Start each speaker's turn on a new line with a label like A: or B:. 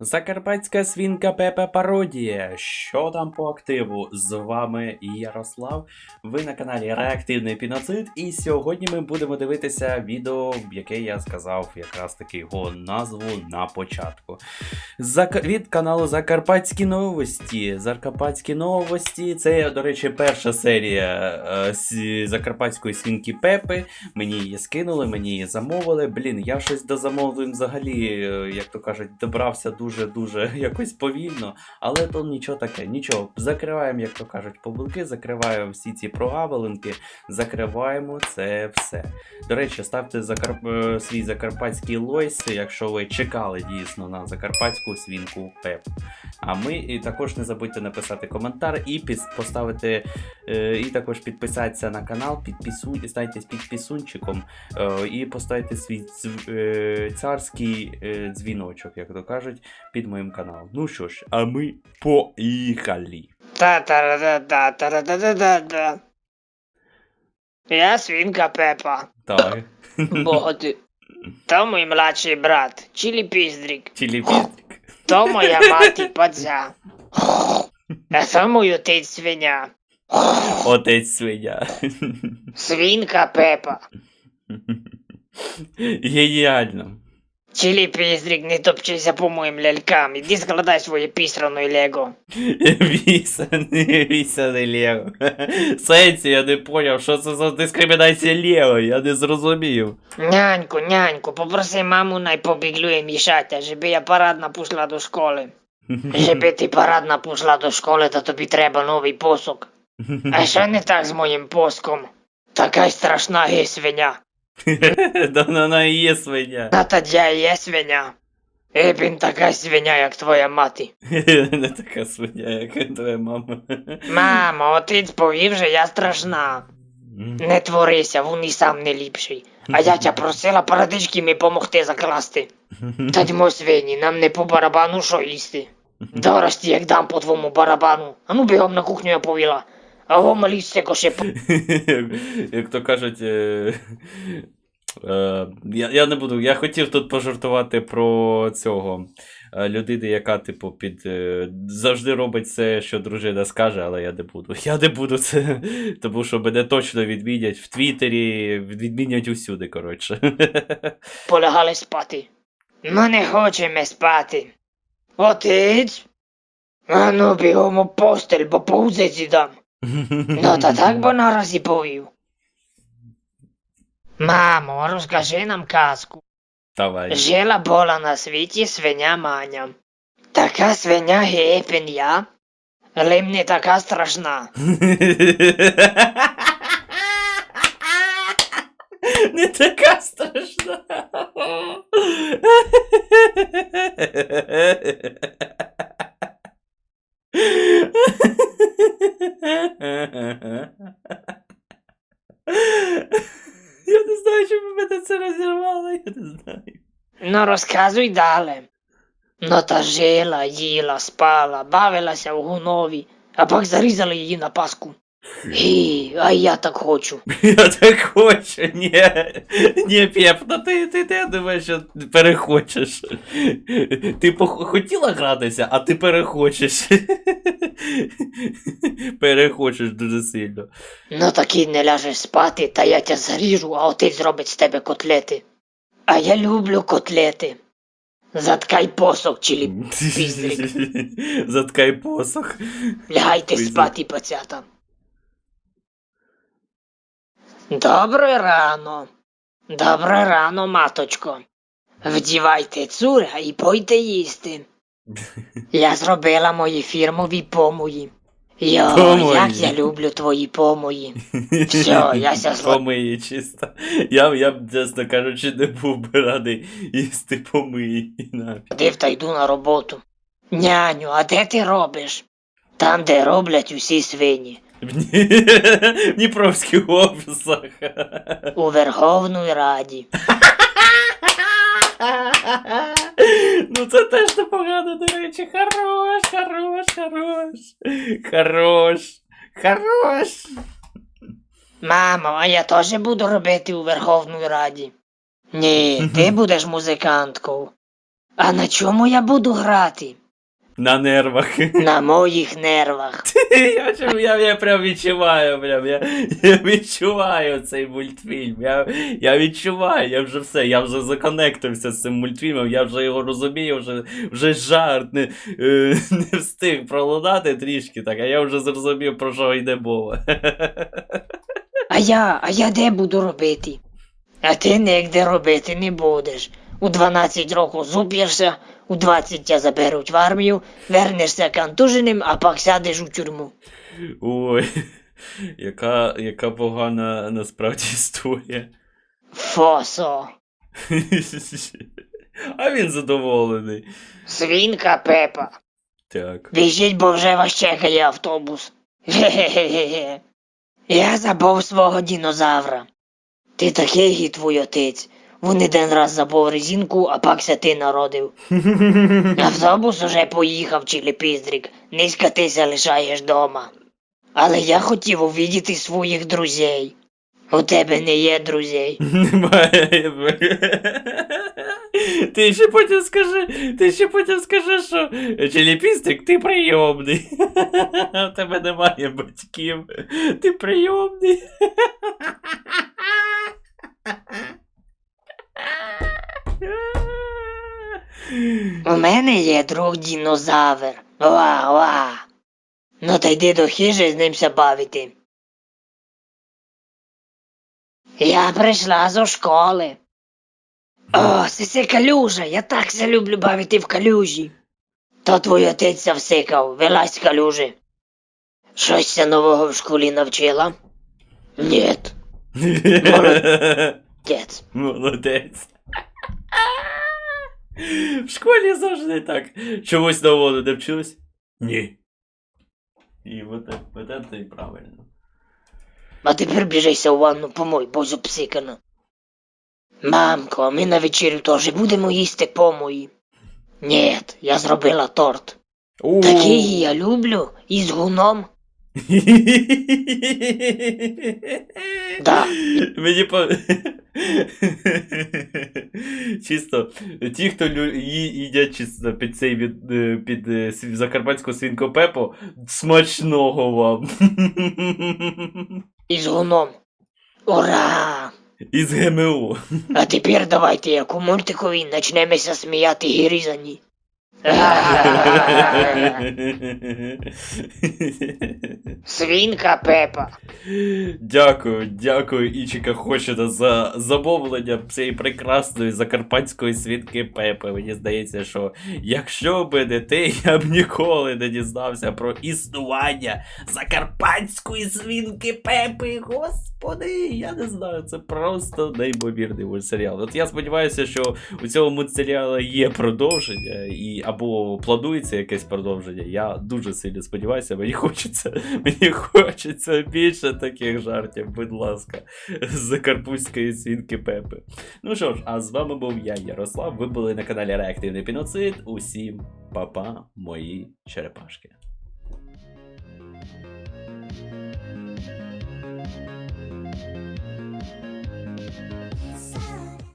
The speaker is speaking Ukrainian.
A: Закарпатська свінка Пепе пародія. Що там по активу? З вами Ярослав. Ви на каналі Реактивний Піноцид, і сьогодні ми будемо дивитися відео, яке я сказав якраз таки його назву на початку. Зак... Від каналу Закарпатські новості. Закарпатські новості. Це, до речі, перша серія е, Закарпатської свінки Пепи. Мені її скинули, мені її замовили. Блін, я щось до замовлень взагалі, е, як то кажуть, добрався дуже-дуже якось повільно. Але то нічого таке, нічого. Закриваємо, як то кажуть, помилки, закриваємо всі ці прогавилинки, закриваємо це все. До речі, ставте закарп... е, свій закарпатський лойс, якщо ви чекали дійсно на закарпатську свінку Пеп. А ми і також не забудьте написати коментар і поставити е, і також підписатися на канал, підписуй, ставайте підписунчиком е, і поставити свій е, царський дзвіночок, як то кажуть, під моїм каналом. Ну що ж, а ми поїхали.
B: Та-та-да-да, та-да-да-да-да. Я свинка Пепа.
A: Так.
B: Боти. То мій младший брат, Чилі Піздрік.
A: Чиліпістрик.
B: То моя мати Падзя. А то мій отець свиня.
A: Отець свиня.
B: Свинка Пепа.
A: Геніально.
B: Чилі Піздрік, не топчися по моїм лялькам. Іди складай своє пісрано Лего.
A: Вісаний, вісаний Лео. Сенсі, я не поняв, що це за дискримінація Лео, я не зрозумів.
B: Няньку, няньку, попроси маму най побіглює мішатя, щоб я парадна пішла до школи. Щоб ти парадна пішла до школи, то тобі треба новий посок. А що не так з моїм поском? Така й страшна є свиня.
A: Да вона і є свиня.
B: А тоді є свиня. І він така свиня, як твоя мати.
A: Не така свиня, як твоя мама.
B: Мамо, отець повів, що я страшна. Не творися, він і сам не ліпший. А я тя просила парадички мені помогти закласти. Та дьмо свині, нам не по барабану що їсти. Дорості, як дам по твому барабану. А ну бігом на кухню я повіла. А го малі з
A: Як то кажуть. Е... Е, я, я не буду. Я хотів тут пожартувати про цього е, людини, яка, типу, під завжди робить все, що дружина скаже, але я не буду. Я не буду це, тому що мене точно відмінять в Твіттері, відмінять усюди, коротше.
B: полягали спати. Ми не хочемо спати. Отець? А ну бігом у постель, бо повзеці дам. Ну та так бо нараз і повів. Мамо, розкажи нам казку.
A: Давай.
B: Жила була на світі свиня Маня. Така свиня гепен я, але не така страшна.
A: Не така страшна. Я не знаю, чому мене це розірвало, я не знаю.
B: Ну розказуй далі. Ну та жила, їла, спала, бавилася у гунові, а пак зарізали її на паску. Гі, а я так хочу.
A: Я так хочу, ні. Ні, Пеп, ну ти, ти, ти я думаю, що перехочеш. Ти пох- хотіла гратися, а ти перехочеш. Перехочеш дуже сильно.
B: Ну таки не ляжеш спати, та я тя заріжу, а отець зробить з тебе котлети. А я люблю котлети. Заткай посох, чилі. Піздрик.
A: Заткай посох.
B: Лягайте
A: Пиздрик.
B: спати, пацята. Добре рано. Добре рано, маточко. Вдівайте цуря і пойте їсти. Я зробила мої фірмові помої. Йо,
A: Помої.
B: як я люблю твої помої. Все, я ся зла-
A: Помиї чисто. Я, я б, чесно кажучи, не був би радий їсти помиї. нафіг.
B: Див та йду на роботу. Няню, а де ти робиш? Там, де роблять усі свині.
A: В Дні- в Дніпровських офісах.
B: У Верховній Раді.
A: Ну це теж непогано, до речі. Хорош, хорош, хорош. Хорош. Хорош.
B: Мамо, а я теж буду робити у Верховній Раді. Ні, ти будеш музиканткою. А на чому я буду грати?
A: На нервах.
B: На моїх нервах.
A: Я, я, я прям відчуваю, прям, я, я відчуваю цей мультфільм. Я, я відчуваю, я вже все, я вже законектився з цим мультфільмом, я вже його розумію, вже, вже жарт не, е, не встиг пролунати трішки, так, а я вже зрозумів, про що йде мова.
B: А я, а я де буду робити? А ти нігде робити не будеш. У 12 років зуп'єшся, у 20 тебе заберуть в армію, вернешся контуженим, а пак сядеш у тюрму.
A: Ой, яка, яка погана насправді історія.
B: Фосо.
A: А він задоволений.
B: Свінка Пепа.
A: Так.
B: Біжіть, бо вже вас чекає автобус. Ге-ге-ге-ге. Я забув свого дінозавра. Ти такий і твій отець. Він один раз забув резинку, а пакся ти народив. Автобус уже поїхав, чиліпіздрик. Низько ти залишаєш дома. Але я хотів увідіти своїх друзей. У тебе не є друзей.
A: Немає. Ти ще потім скажи, ти ще потім скажи, що челепістик, ти прийомний. У тебе немає батьків. Ти прийомний.
B: У мене є друг дінозавр. Ва, ва. Ну та йди до хижі з ним бавити. Я прийшла зо школи. О, це калюжа, я так люблю бавити в калюжі. То твій отець всикав, вилазь з калюжі. Щось нового в школі навчила? Нєт, дєць.
A: Молодець. В школі завжди так. Чомусь нового не вчились? Ні. І от це, от і правильно.
B: А тепер біжися у ванну помой, бо зобсикана. Мамко, а ми на вечерю теж будемо їсти помої. Нєт, я зробила торт. Такий я люблю із гуном. Да.
A: Мені по... Чисто, ті, хто їдять чисто під цей від, е, під е, закарпатську свинку Пепо, смачного вам.
B: Із гуном. Ура!
A: Із ГМО.
B: А тепер давайте, як у мультикові, начнемося сміяти і різані. Свінка Пепа.
A: Дякую, дякую, Ічика Хочета, за замовлення цієї прекрасної закарпатської свідки Пепи. Мені здається, що якщо би не ти, я б ніколи не дізнався про існування закарпатської свінки Пепи. Господи, я не знаю, це просто неймовірний мультсеріал. От я сподіваюся, що у цьому мультсеріалу є продовження, і або планується якесь продовження. Я дуже сильно сподіваюся, мені хочеться, мені хочеться більше таких жартів, будь ласка, з закарпузької свінки Пепи. Ну що ж, а з вами був я, Ярослав. Ви були на каналі Реактивний Піноцид. Усім па-па, мої черепашки.